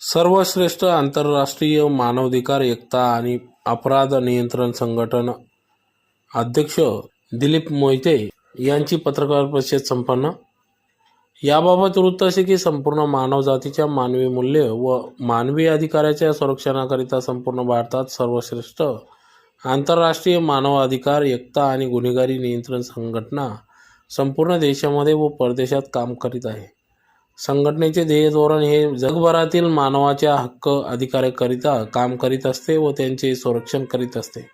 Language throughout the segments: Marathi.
सर्वश्रेष्ठ आंतरराष्ट्रीय मानवाधिकार एकता आणि अपराध नियंत्रण संघटन अध्यक्ष दिलीप मोहिते यांची पत्रकार परिषद संपन्न. याबाबत वृत्त असे की संपूर्ण मानवजातीच्या मानवी मूल्य व मानवी अधिकाराच्या संरक्षणाकरिता संपूर्ण भारतात सर्वश्रेष्ठ आंतरराष्ट्रीय मानवाधिकार एकता आणि गुन्हेगारी नियंत्रण संघटना संपूर्ण देशामध्ये व परदेशात काम करीत आहे. संघटनेचे ध्येय धोरण हे जगभरातील मानवाच्या हक्क अधिकाराकरिता काम करीत असते व त्यांचे संरक्षण करीत असते.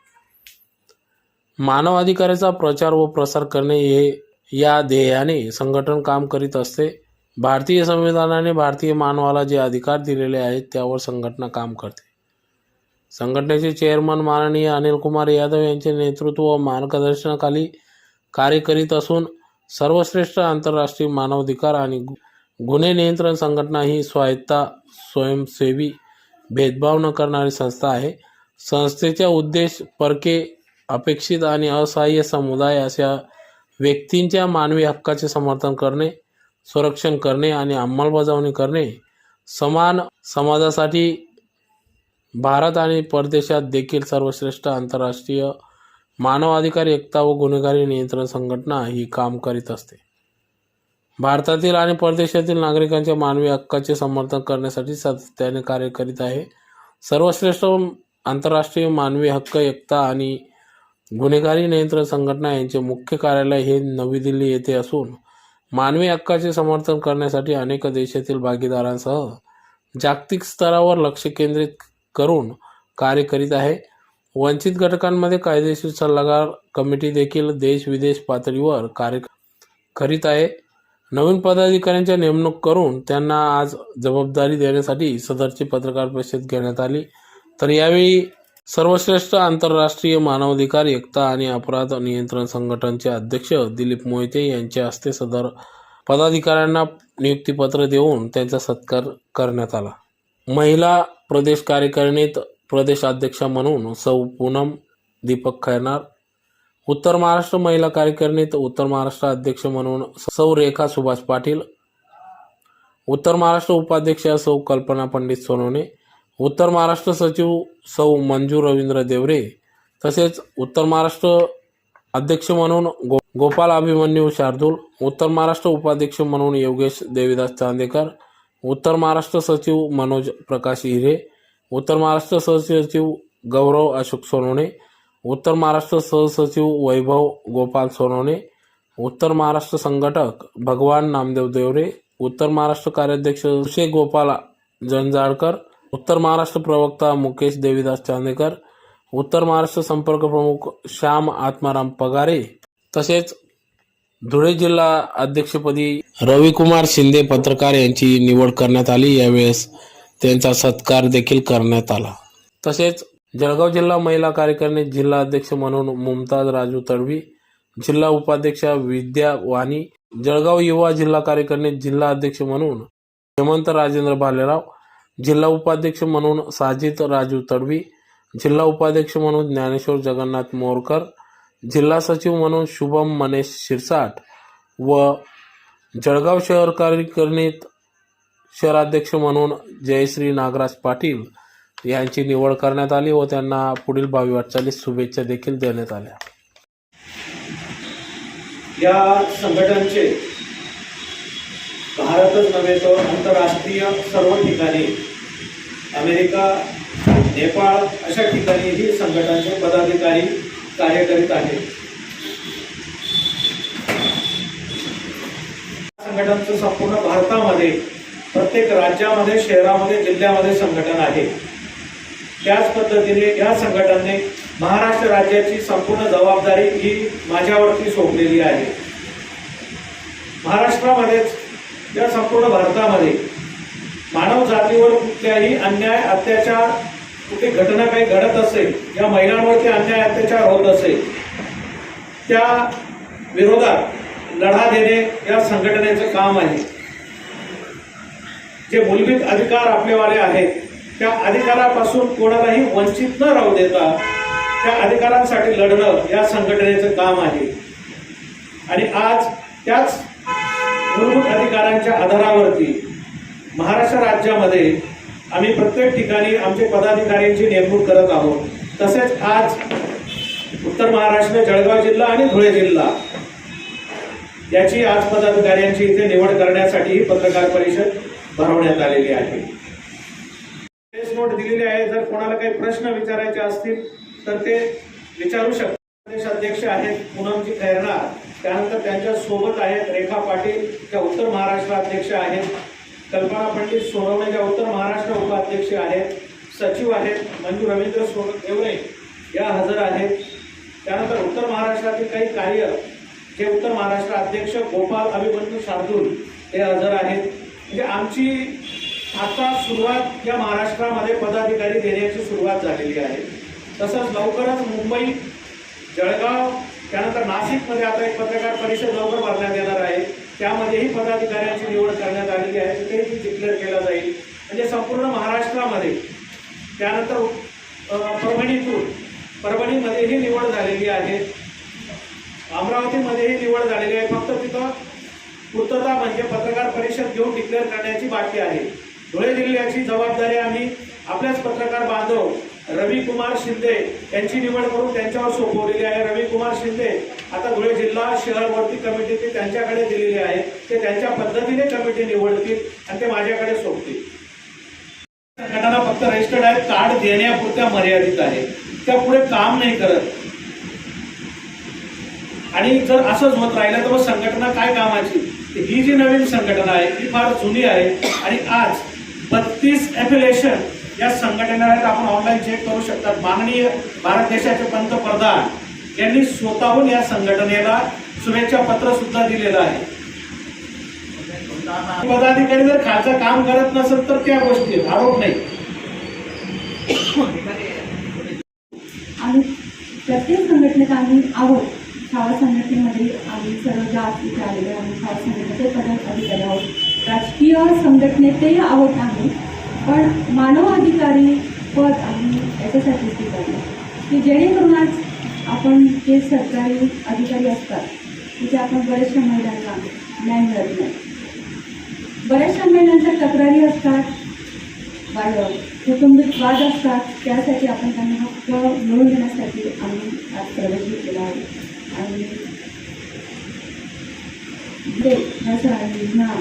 मानव अधिकाराचा प्रचार व प्रसार करणे हे या ध्येयाने संघटन काम करीत असते. भारतीय संविधानाने भारतीय मानवाला जे अधिकार दिलेले आहेत त्यावर संघटना काम करते. संघटनेचे चेअरमन माननीय अनिल कुमार यादव यांचे नेतृत्व व मार्गदर्शनाखाली कार्य करीत असून सर्वश्रेष्ठ आंतरराष्ट्रीय मानवाधिकार आणि गु- गुन्हे नियंत्रण संघटना ही स्वायत्ता स्वयंसेवी भेदभाव न करणारी संस्था आहे. संस्थेचा उद्देश परके अपेक्षित आणि असहाय्य समुदाय अशा व्यक्तींच्या मानवी हक्काचे समर्थन करणे संरक्षण करणे आणि अंमलबजावणी करणे समान समाजासाठी भारत आणि परदेशात देखील सर्वश्रेष्ठ आंतरराष्ट्रीय मानवाधिकार एकता व गुन्हेगारी नियंत्रण संघटना ही काम करीत असते. भारतातील आणि परदेशातील नागरिकांच्या मानवी हक्काचे समर्थन करण्यासाठी सातत्याने कार्य करीत आहे. सर्वश्रेष्ठ आंतरराष्ट्रीय मानवी हक्क एकता आणि गुन्हेगारी नियंत्रण संघटना यांचे मुख्य कार्यालय हे नवी दिल्ली येथे असून मानवी हक्काचे समर्थन करण्यासाठी अनेक देशातील भागीदारांसह जागतिक स्तरावर लक्ष केंद्रित करून कार्य करीत आहे. वंचित घटकांमध्ये कायदेशीर सल्लागार कमिटी देखील देश विदेश पातळीवर कार्य करीत आहे. नवीन पदाधिकाऱ्यांच्या नेमणूक करून त्यांना आज जबाबदारी देण्यासाठी सदरची पत्रकार परिषद घेण्यात आली. तर यावेळी सर्वश्रेष्ठ आंतरराष्ट्रीय मानवाधिकार एकता आणि अपराध नियंत्रण संघटनचे अध्यक्ष दिलीप मोहिते यांच्या हस्ते सदर पदाधिकाऱ्यांना नियुक्तीपत्र देऊन त्यांचा सत्कार करण्यात आला. महिला प्रदेश कार्यकारिणीत प्रदेशाध्यक्षा म्हणून सौ पूनम दीपक खैनार उत्तर महाराष्ट्र महिला कार्यकारिणीत उत्तर महाराष्ट्र अध्यक्ष म्हणून सौ रेखा सुभाष पाटील उत्तर महाराष्ट्र उपाध्यक्ष सौ कल्पना पंडित सोनवणे उत्तर महाराष्ट्र सचिव सौ मंजू रवींद्र देवरे तसेच उत्तर महाराष्ट्र अध्यक्ष म्हणून गो गोपाल अभिमन्यू शार्दूल उत्तर महाराष्ट्र उपाध्यक्ष म्हणून योगेश देवीदास चांदेकर उत्तर महाराष्ट्र सचिव मनोज प्रकाश हिरे उत्तर महाराष्ट्र सहसचिव गौरव अशोक सोनवणे उत्तर महाराष्ट्र सहसचिव वैभव गोपाल सोनवणे उत्तर महाराष्ट्र संघटक भगवान नामदेव देवरे उत्तर महाराष्ट्र कार्याध्यक्ष ऋषे गोपाल जंजाळकर उत्तर महाराष्ट्र प्रवक्ता मुकेश देवीदास चांदेकर उत्तर महाराष्ट्र संपर्क प्रमुख श्याम आत्माराम पगारे तसेच धुळे जिल्हा अध्यक्षपदी रविकुमार शिंदे पत्रकार यांची निवड करण्यात आली. यावेळेस त्यांचा सत्कार देखील करण्यात आला. तसेच जळगाव जिल्हा महिला कार्यकारिणी जिल्हा अध्यक्ष म्हणून मुमताज राजू तडवी जिल्हा उपाध्यक्ष विद्या वाणी जळगाव युवा जिल्हा कार्यकारिणी जिल्हा अध्यक्ष म्हणून हेमंत राजेंद्र भालेराव जिल्हा उपाध्यक्ष म्हणून साजिद राजू तडवी जिल्हा उपाध्यक्ष म्हणून ज्ञानेश्वर जगन्नाथ मोरकर जिल्हा सचिव म्हणून शुभम मनेश शिरसाट व जळगाव शहर कार्यकारिणीत शहराध्यक्ष म्हणून जयश्री नागराज पाटील. यांची निवड करण्यात आली व त्यांना पुढील भावी वाटचालीस शुभेच्छा देखील देण्यात आल्या. या संघटनचे भारतच नव्हे तर आंतरराष्ट्रीय सर्व ठिकाणी अमेरिका नेपाळ अशा ठिकाणी ही संघटनाचे पदाधिकारी कार्य करीत आहेत संघटनाचं संपूर्ण भारतामध्ये प्रत्येक राज्यामध्ये शहरामध्ये जिल्ह्यामध्ये संघटन आहे त्याच पद्धतीने या संघटनेने महाराष्ट्र राज्याची संपूर्ण जबाबदारी ही माझ्यावरती सोपलेली आहे. महाराष्ट्रामध्येच या संपूर्ण भारतामध्ये मानव जातीवर कुठल्याही अन्याय अत्याचार कुठे घटना काही घडत असेल या महिलांवरती अन्याय अत्याचार होत असेल त्या विरोधात लढा देणे या संघटनेचं काम आहे. जे मूलभूत अधिकार आपलेवाले आहेत त्या अधिकारापासून कोणालाही वंचित न राहू देता त्या अधिकारांसाठी लढणं या संघटनेचं काम आहे. आणि आज त्याच मूलभूत अधिकारांच्या आधारावरती महाराष्ट्र राज्यामध्ये आम्ही प्रत्येक ठिकाणी आमचे पदाधिकाऱ्यांची नेमणूक करत आहोत. तसेच आज उत्तर महाराष्ट्र जळगाव जिल्हा आणि धुळे जिल्हा याची आज पदाधिकाऱ्यांची इथे निवड करण्यासाठी ही पत्रकार परिषद भरवण्यात आलेली आहे. नोट दिलेली आहे जर कोणाला काही प्रश्न विचारायचे असतील तर ते विचारू शकतात. प्रदेश अध्यक्ष आहेत पूनमजी खैरनार. त्यानंतर त्यांच्यासोबत आहेत रेखा पाटील त्या उत्तर महाराष्ट्र अध्यक्ष आहेत. कल्पना पंडित सोनवणे ज्या उत्तर महाराष्ट्र उपाध्यक्ष आहेत. सचिव आहेत मंजू रवींद्र सोन देवणे या हजर आहेत. त्यानंतर उत्तर महाराष्ट्रातील काही कार्य जे उत्तर महाराष्ट्र अध्यक्ष गोपाल अभिमन्यू शार्दूल हे हजर आहेत. म्हणजे आमची आता सुरुवात या महाराष्ट्रामध्ये पदाधिकारी देण्याची सुरुवात झालेली आहे. तसंच लवकरच मुंबई जळगाव त्यानंतर नाशिकमध्ये आता एक पत्रकार परिषद लवकर भरण्यात येणार आहे. त्यामध्येही पदाधिकाऱ्यांची निवड करण्यात आलेली आहे. तिथेही ती डिक्लेअर केला जाईल. म्हणजे संपूर्ण महाराष्ट्रामध्ये त्यानंतर परभणीतून परभणीमध्येही निवड झालेली आहे. अमरावतीमध्येही निवड झालेली आहे. फक्त तिथं पूर्तता म्हणजे पत्रकार परिषद घेऊन डिक्लेअर करण्याची बाकी आहे. धुळे जिल्ह्याची जबाबदारी आम्ही आपल्याच पत्रकार बांधव रवी कुमार शिंदे यांची निवड करून त्यांच्यावर सोपवलेली आहे. रवी कुमार शिंदे आता धुळे जिल्हा शहर वरती कमिटी ते त्यांच्याकडे दिलेली आहे. ते त्यांच्या पद्धतीने कमिटी निवडतील आणि ते माझ्याकडे सोपतील. संघटना फक्त रजिस्टर्ड आहेत. कार्ड देण्यापुरत्या मर्यादित आहे. त्या पुढे काम नाही करत. आणि जर असंच होत राहिलं तर मग संघटना काय कामाची? ही जी नवीन संघटना आहे ती फार जुनी आहे. आणि आज बत्तीस एफिलेशन या संघटनेला आहेत आपण ऑनलाईन चेक करू शकतात. माननीय भारत देशाचे पंतप्रधान यांनी स्वतःहून या संघटनेला शुभेच्छा पत्र सुद्धा दिलेलं आहे. पदाधिकारी जर खालचं काम करत नसेल तर त्या गोष्टी आरोप नाही. आणि प्रत्येक संघटनेत आम्ही आहोत. शाळा संघटनेमध्ये आम्ही सर्व ज्या आलेले आम्ही शाळा संघटनेचे पदाधिकारी आहोत. राजकीय संघटनेतही आहोत आम्ही पण मानवाधिकारी पद आम्ही याच्यासाठी स्वीकारलं. की जेणेकरून आज आपण जे सरकारी अधिकारी असतात तिथे आपण बऱ्याचशा महिलांना न्याय मिळत नाही. बऱ्याचशा महिलांच्या तक्रारी असतात वा- कौटुंबिक वाद असतात त्यासाठी आपण त्यांना हक्क मिळवून देण्यासाठी आम्ही आज प्रवेश घेतलेला आहे. आणि ते योजना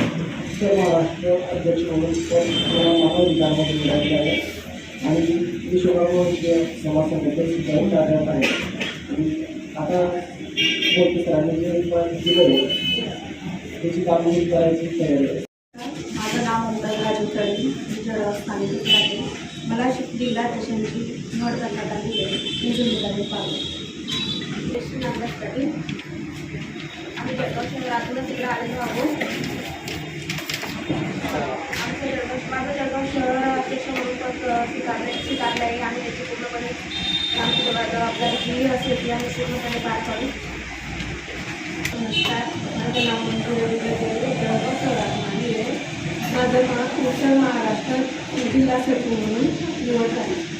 महाराष्ट्र अध्यक्ष म्हणून पण मानवाधिकारमध्ये आहे आणि विश्वकर्मवर्षीय समाज सुद्धा कार्यरत आहे आणि आता मोठे सरांनी जे पण दिलं त्याची कामगिरी करायची तयारी आहे माझं नाव मुंबई राजू तळी मी स्थानिक राहते मला शि- जिल्हा अध्यक्षांची निवड करण्यात आली आहे. मी जिल्ह्यामध्ये पाहिजे माझं जळगाव शहर अध्यक्ष म्हणून स्वीकारले स्वीकारलं आहे आणि याची पूर्णपणे आमची जबाबदारी जी असेल ती आम्ही पूर्णपणे पार पाडू नमस्कार. माझं नाव मंजू महाराष्ट्र जळगाव माझं नाव जिल्हा सचिव म्हणून निवड झाली